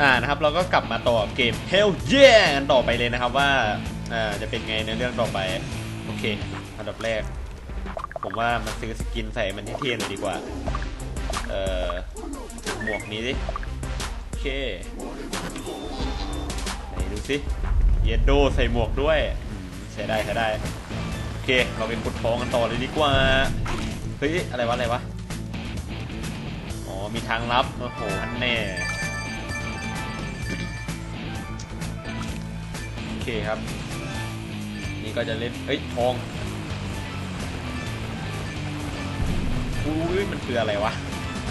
อ่านะครับเราก็กลับมาต่อเกม Hell Yeah กันต่อไปเลยนะครับว่าอ่าจะเป็นไงในเรื่องต่อไป โอเคอันดับแรก ผมว่ามันซื้อสกินใส่มันเท่ๆหน่อยดีกว่า เอ่อ หมวกนี้ดิ โอเค ไหนดูสิ เยดโดใส่หมวกด้วย ใช้ได้ใช้ได้ โอเค เราเป็นขุดทองกันต่อเลยดีกว่า เฮ้ย อะไรวะ อะไรวะ อ๋อ มีทางลับ โอ้โหอันแน่ เคครับ นี่ก็จะเล่น เอ้ย ทองอุ้ยมันคืออะไรวะ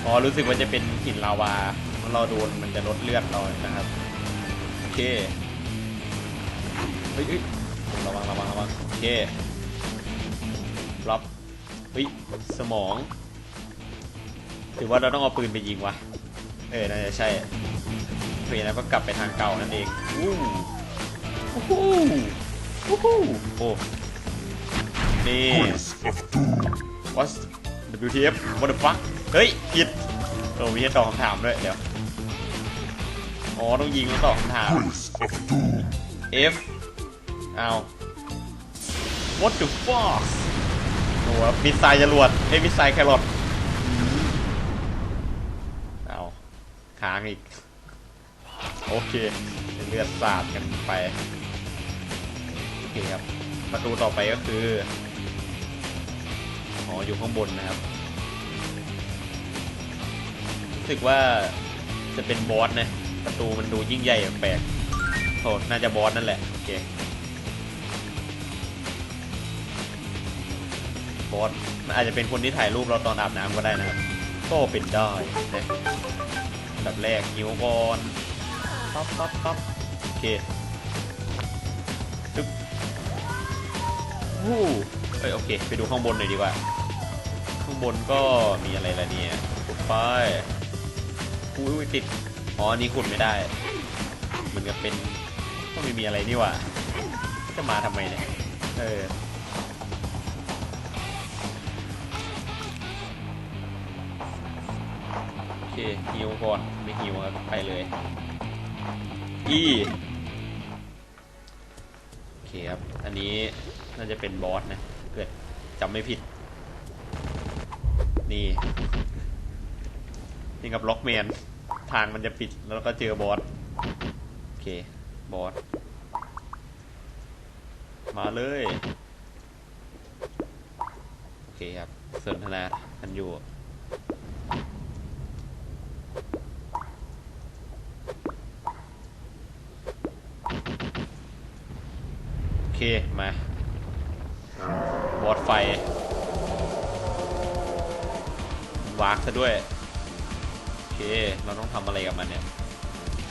อ๋อรู้สึกว่าจะเป็นหินลาวาเมื่อเราโดนมันจะลดเลือดเรานะครับ โอเค เฮ้ยระวังระวังระวังโอเครับเฮ้ย สมองหรือว่าเราต้องเอาปืนไปยิงวะ เออ น่าจะใช่เพราะฉะนั้นก็กลับไปทางเก่านั่นเองอู้ อู้หูอู้หูโอ้นี่ what WTF what the fuck เฮ้ยผิดโอ้มีให้ตอบคำถามด้วยเดี๋ยวอ๋อต้องยิงแล้วตอบคำถาม F เอา what the fuck โอ้โหมิสไซล์จรวดเอ้ยมิสไซล์แครอทเอาค้างอีก โอเค เลือดสาดกันไปโอ เคครับ ประตูต่อไปก็คืออ๋ออยู่ข้างบนนะครับรู้สึกว่าจะเป็นบอสนะ ประตูมันดูยิ่งใหญ่แปลกโอ้น่าจะบอสนั่นแหละ โอเค บอสมันอาจจะเป็นคนที่ถ่ายรูปเราตอนอาบน้ำก็ได้นะครับ ก็เป็นได้นะอันดับแรกหิวก่อนปั๊บปั๊บปั๊บโอเค วู้เอ้ยโอเค ไปดูข้างบนหน่อยดีกว่า ข้างบนก็มีอะไรล่ะเนี่ยขุดไปอุ้ยติด อ๋ออันนี้ขุดไม่ได้ เหมือนกับเป็นก็ไม่มีอะไรนี่ว่า จะมาทำไมเนี่ย เออโอเคฮิวก่อนไม่ฮิวครับไปเลยอีโอเคครับ อันนี้ น่าจะเป็นบอสนะ เกิดจำไม่ผิด นี่ นี่กับล็อกแมน ทางมันจะปิดแล้วก็เจอบอส โอเค บอส มาเลย โอเคครับสนทนากันอยู่โอเคมา บอสไฟวากซะด้วย โอเค เราต้องทำอะไรกับมันเนี่ย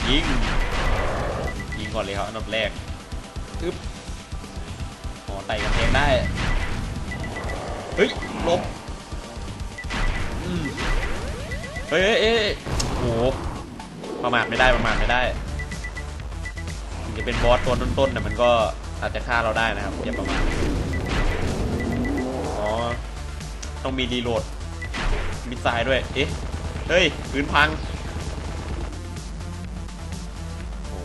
ยิง ยิงก่อนเลยครับอันดับแรกอึ๊บอ๋อไต่กำแพงได้ เฮ้ยลบเฮ้ยเอ้ยโอ้โหประมาทไม่ได้ประมาทไม่ได้ถึงจะเป็นบอสตัวต้นๆแต่มันก็อาจจะฆ่าเราได้นะครับอย่าประมาท ต้องมีรีโหลด มิสไซล์ด้วย เอ๊ะ เฮ้ยพื้นพังโอ้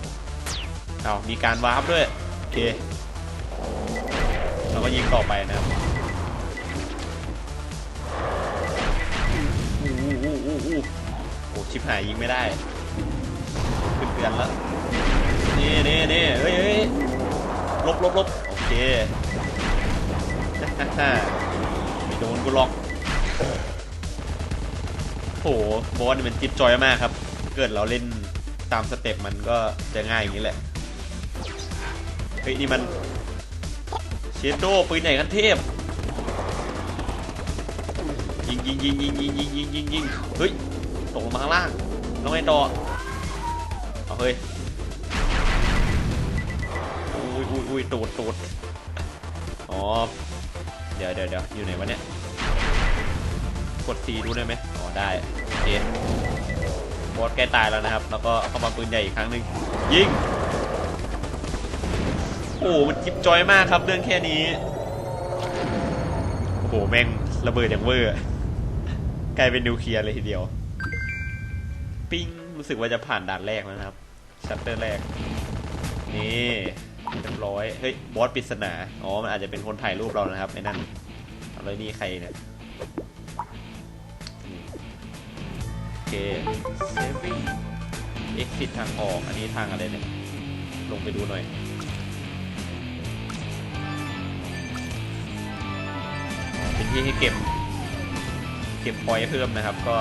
เอามีการวาร์ปด้วย โอเค เราก็ยิงต่อไปนะครับอู้อู้อู้อู้โอ้ชิบหายยิงไม่ได้ขึ้นเตือนแล้ว นี่นี่นี่เฮ้ยเฮ้ยลบลบลบโอเค โดนกูหรอกโหบอสนี่มันจิ๊บจอยมากครับ เกิดเราเล่นตามสเต็ปมันก็จะง่ายอย่างนี้แหละ เฮ้ยนี่มันเชดโดปืนใหญ่ขั้นเทพ ยิงยิงยิงยิงยิงยิงยิงยิงยิงเฮ้ยตกลงมาข้างล่างแล้วไงต่อเอาเฮ้ยอุ้ยอุ้ยอุ้ยตูดตูดอ๋อ ดี๋ยวเดี๋ยวเดี๋ยวอยู่ไหนวะเนี่ย กดซีดูได้ไหมอ๋อได้โอเคบอสใกล้ตายแล้วนะครับ แล้วก็เข้ามาปืนใหญ่อีกครั้งหนึ่งยิง โอ้มันจิ๊บจอยมากครับเรื่องแค่นี้ โอ้โหแม่งระเบิดอย่างเวอร์กลายเป็นนิวเคลียร์เลยทีเดียว ปิ้งรู้สึกว่าจะผ่านด่านแรกแล้วนะครับชัตเตอร์แรก นี่ ร้อยเฮ้ยบอสปริศนาอ๋อมันอาจจะเป็นคนถ่ายรูปเรานะครับไอ้นั่นอาเลยนี่ใครเนี่ยโอเค saving exit ทางออกอันนี้ทางอะไรเนี่ยลงไปดูหน่อยเป็นที่ให้เก็บ เก็บพอยต์เพิ่มนะครับ ก็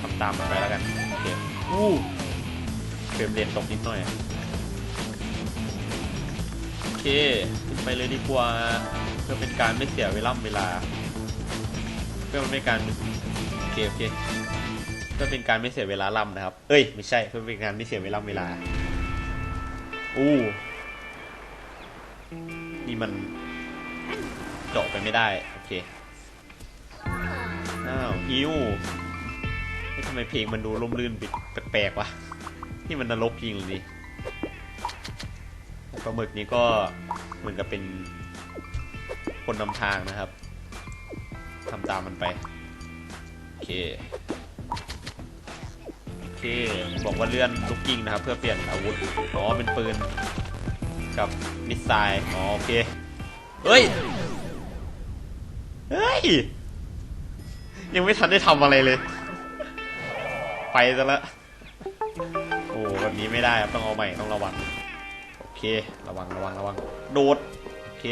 ทำตามมันไปแล้วกันโอเคอู้เฟรมเรทตกนิดหน่อย เคขึ้นไปเลยดีกว่า เพื่อเป็นการไม่เสียเวลาเวลา เพื่อมันไม่การโอเคโอเคเพื่อเป็นการไม่เสียเวลาล่ำนะครับ เอ้ยไม่ใช่เพื่อเป็นการไม่เสียเวลาเวลาอู้นี่มันเจาะไปไม่ได้ โอเค อ้าวฮิวทำไมเพลงมันดูร่มรื่นปิดแปลกๆวะ นี่มันนรกจริงเลยนี่ ปลาหมึกนี้ก็เหมือนกับเป็นคนนำทางนะครับทำตามมันไป โอเค โอเค บอกว่าเลื่อนลูกกิ้งนะครับ เพื่อเปลี่ยนอาวุธ อ๋อ เป็นปืน กับมิสไซล์อ๋อ โอเค เฮ้ย เฮ้ย ยังไม่ทันได้ทำอะไรเลย ไปซะละโอ้แบบนี้ไม่ได้ครับ ต้องเอาใหม่ ต้องระวัง เค ระวังระวังระวัง โดด โอเค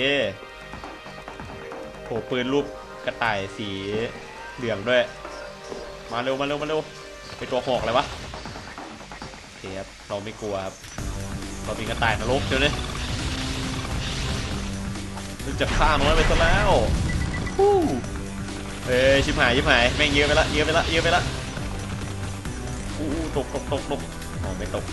โอ้ปืนรูปกระต่ายสีเหลืองด้วย มาเร็วมาเร็วมาเร็วไปตัวหอกเลยวะโอเคครับเราไม่กลัวครับเรามีกระต่ายนรกเชียวเนี่ยนึกจะฆ่าน้อยไปซะแล้วฮู้เฮ้ยชิบหายชิบหายแม่งเยอะไปละเยอะไปละเยอะไปละอู้อู้ตกตกตกตกอ๋อไม่ตก